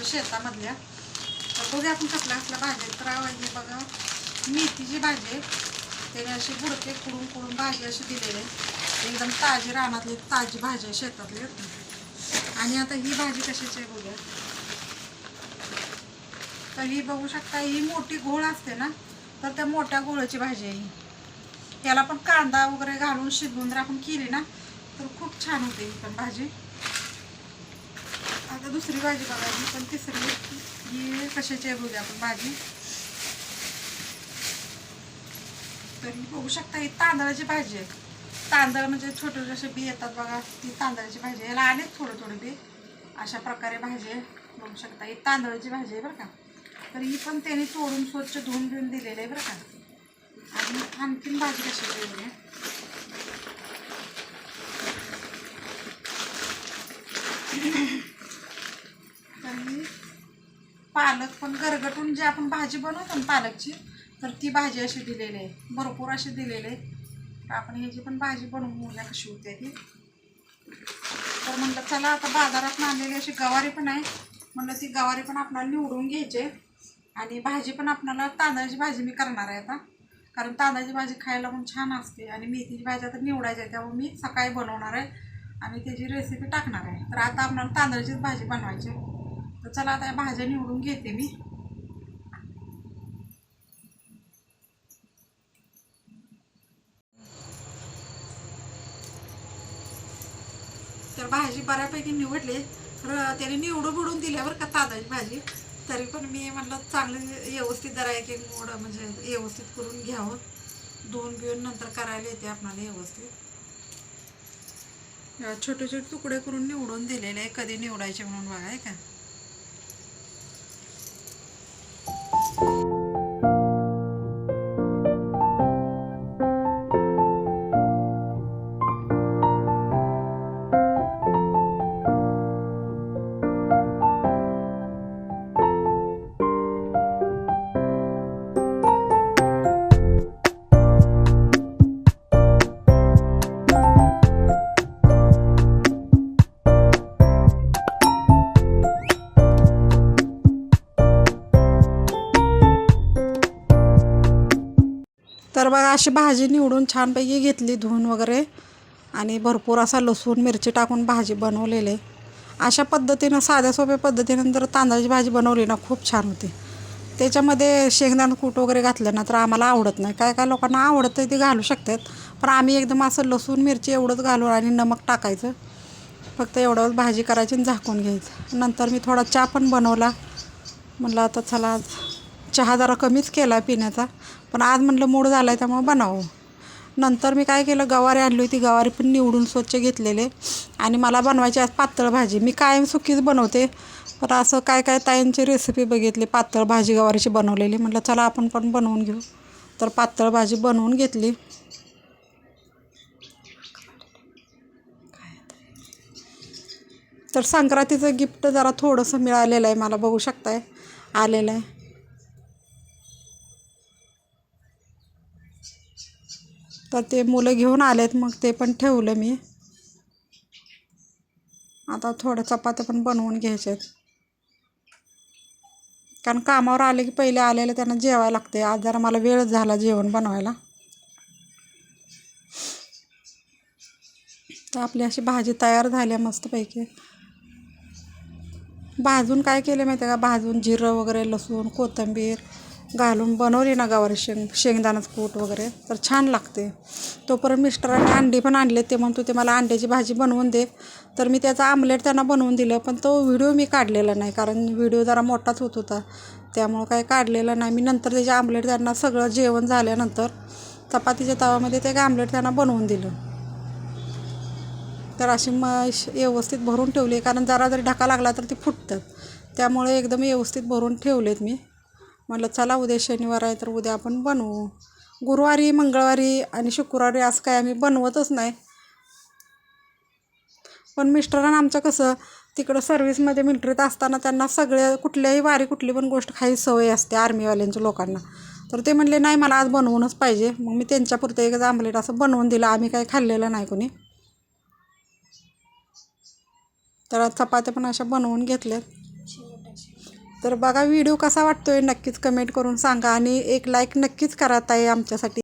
माझ्या शेतामधल्या. तर बघूया आपण कसल्या कसल्या भाज्या तर हे बघा. मेथीची भाजी आहे. त्याने अशी बुडके कुडून कुडून भाजी अशी दिलेली आहे. एकदम ताजी रानातली ताजी भाजी आहे शेतातली. आणि आता ही भाजी कशाची आहे बघूया. तर ही बघू शकता ही मोठी घोळ असते ना तर त्या मोठ्या गोळाची भाजी आहे ही. याला पण कांदा वगैरे घालून शिजवून जर आपण केली ना तर खूप छान होते ही पण भाजी. दुसरी भाजी बघायची पण तिसरी ही कशाची आहे बघूया आपण भाजी. तरी बघू शकता ही तांदळाची भाजी आहे. तांदळ म्हणजे छोटे जसे बी येतात बघा ती तांदळाची भाजी आहे. याला आहेत थोडे थोडे बी. अशा प्रकारे भाजी आहे. बघू शकता ही तांदळाची भाजी आहे बरं का. तर ही पण त्याने तोडून स्वच्छ धुवून घेऊन दिलेलं आहे बरं का. आणि आणखीन भाजी कशी आहे तर ही पालक पण गरगटून जी आपण भाजी बनवतो ना पालकची तर ती भाजी अशी दिलेली आहे. भरपूर अशी दिलेली आहे. आपण ह्याची पण भाजी बनवून बघूया कशी होते ती. तर म्हणलं चला आता बाजारात आणलेली अशी गवारी पण आहे. म्हणलं ती गवारी पण आपल्याला निवडून घ्यायची आहे. आणि भाजी पण आपल्याला तांदळाची भाजी मी करणार आहे आता. कारण तांदळाची भाजी खायला पण छान असते आणि मेथीची भाजी आता निवडायची आहे त्यामुळे मी सकाळी बनवणार आहे. आणि त्याची रेसिपी टाकणार आहे. तर आता आपल्याला तांदळाचीच भाजी बनवायची आहे. तर चला आता भाज्या निवडून घेते मी. तर भाजी बऱ्यापैकी निवडली. तर त्याने निवडून बुडून दिल्यावर का ताजाची भाजी? तरी पण मी म्हटलं चांगलं व्यवस्थित जरा एक एक मोड म्हणजे व्यवस्थित करून घ्यावं. दोन बिऊन नंतर करायला येते आपणाला व्यवस्थित. छोटे छोटे तुकडे करून निवडून दिलेले आहे. कधी निवडायचे म्हणून बघा आहे का? तर बघा अशी भाजी निवडून छानपैकी घेतली धुवून वगैरे. आणि भरपूर असा लसूण मिरची टाकून भाजी बनवलेले. अशा पद्धतीनं साध्या सोप्या पद्धतीनं जर तांदळाची भाजी बनवली ना खूप छान होती. त्याच्यामध्ये शेंगदाणा कूट वगैरे घातलं ना तर आम्हाला आवडत नाही. काय काय लोकांना आवडतं ते घालू शकतात. पण आम्ही एकदम असं लसूण मिरची एवढंच घालून आणि नमक टाकायचं. फक्त एवढंच भाजी करायची आणि झाकून घ्यायचं. नंतर मी थोडा चहा पण बनवला. म्हणलं आता चला आज चहा जरा कमीच केला पिण्याचा. पण आज म्हटलं मूड झाला आहे त्यामुळे बनावं नंतर मी काय केलं गवारी आणली होती. गवारी पण निवडून स्वच्छ घेतलेले. आणि मला बनवायची आज पातळ भाजी. मी कायम सुकीच बनवते. पण असं काय काय ताईंची रेसिपी बघितली पातळ भाजी गवारीची बनवलेली. म्हटलं चला आपण पण बनवून घेऊ. तर पातळ भाजी बनवून घेतली. तर संक्रांतीचं गिफ्ट जरा थोडंसं मिळालेलं आहे. मला बघू शकताय. आलेलं आहे. तर ते मुलं घेऊन आलेत मग ते पण ठेवलं मी. आता थोड्या चपात्या पण बनवून घ्यायचे आहेत कारण कामावर आले की पहिले आलेले त्यांना जेवायला लागते. आज जरा मला वेळ झाला जेवण बनवायला. तर आपली अशी भाजी तयार झाली आहे मस्तपैकी. भाजून काय केलं माहिती आहे का? भाजून जिरं वगैरे लसूण कोथिंबीर घालून बनवली ना गवारी शेंग शेंगदाण्याचं कूट वगैरे. तर छान लागते. तोपर्यंत मिस्टरांनी अंडी पण आणले ते म्हणतो ते मला अंड्याची भाजी बनवून दे. तर मी त्याचा आमलेट त्यांना बनवून दिलं पण तो व्हिडिओ मी काढलेला नाही कारण व्हिडिओ जरा मोठाच होत होता. त्यामुळं काही काढलेलं नाही. मी नंतर त्याचे आमलेट त्यांना सगळं जेवण झाल्यानंतर चपातीच्या तवामध्ये ते आमलेट त्यांना बनवून दिलं. तर अशी म श- व्यवस्थित भरून ठेवली कारण जरा जरी ढका लागला तर ती फुटतात. त्यामुळे एकदम व्यवस्थित भरून ठेवलेत मी. म्हटलं चला उद्या शनिवार आहे तर उद्या आपण बनवू. गुरुवारी मंगळवारी आणि शुक्रवारी असं काय आम्ही बनवतच नाही. पण मिस्टरांना आमचं कसं तिकडं सर्व्हिसमध्ये मिलिटरीत असताना त्यांना सगळे कुठल्याही वारी कुठली पण गोष्ट खायची सवय असते आर्मीवाल्यांच्या लोकांना. तर ते म्हणले नाही मला आज बनवूनच पाहिजे. मग मी त्यांच्यापुरतं एकच आमलेट असं बनवून दिलं. आम्ही काही खाल्लेलं नाही कोणी. तर चपात्या पण अशा बनवून घेतल्यात. तर बघा व्हिडिओ कसा वाटतोय नक्कीच कमेंट करून सांगा आणि एक लाईक नक्कीच करा ताई आमच्यासाठी.